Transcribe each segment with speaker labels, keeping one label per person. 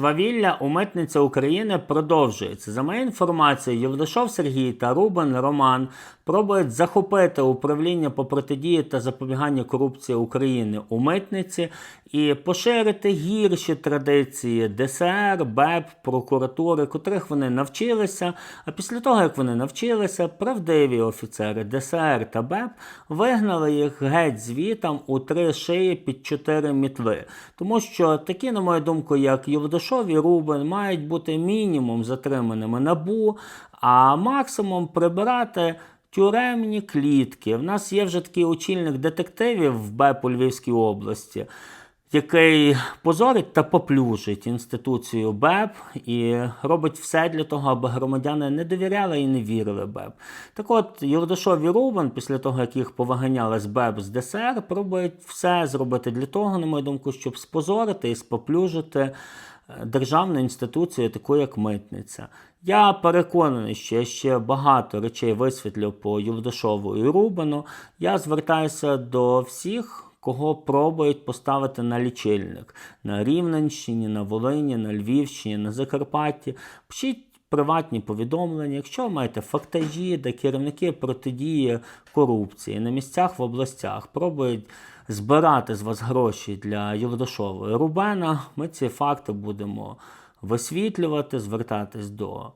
Speaker 1: Свавілля у митниці України продовжується. За моєю інформацією, Євдашов Сергій та Рубен Роман пробують захопити управління по протидії та запобіганню корупції України у митниці і поширити гірші традиції ДСР, БЕП, прокуратури, котрих вони навчилися. А після того, як вони навчилися, правдиві офіцери ДСР та БЕП вигнали їх геть звітам у три шиї під чотири мітли. Тому що такі, на мою думку, як Євдошов і Рубен, мають бути мінімум затриманими набу, а максимум прибирати. Тюремні клітки. В нас є вже такий очільник детективів в БЕП у Львівській області, який позорить та поплюжить інституцію БЕП і робить все для того, аби громадяни не довіряли і не вірили БЕП. Так от, Юрдашов і Рубан, після того, як їх повиганяли з БЕП з ДСР, пробують все зробити для того, на мою думку, щоб спозорити і споплюжити е, інституція, таку як митниця. Я переконаний, що я ще багато речей висвітлю по Юлдашову і Рубану. Я звертаюся до всіх, кого пробують поставити на лічильник на Рівненщині, на Волині, на Львівщині, на Закарпатті. Пишіть приватні повідомлення, якщо ви маєте фактажі, де керівники протидії корупції на місцях в областях пробують збирати з вас гроші для Юлдашова і Рубена, ми ці факти будемо висвітлювати, звертатись до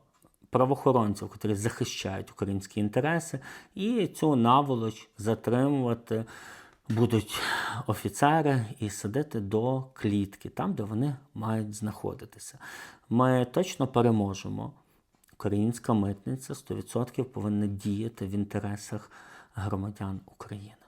Speaker 1: правоохоронців, які захищають українські інтереси, і цю наволоч затримувати будуть офіцери і садити до клітки, там, де вони мають знаходитися. Ми точно переможемо. Українська митниця 100% повинна діяти в інтересах громадян України.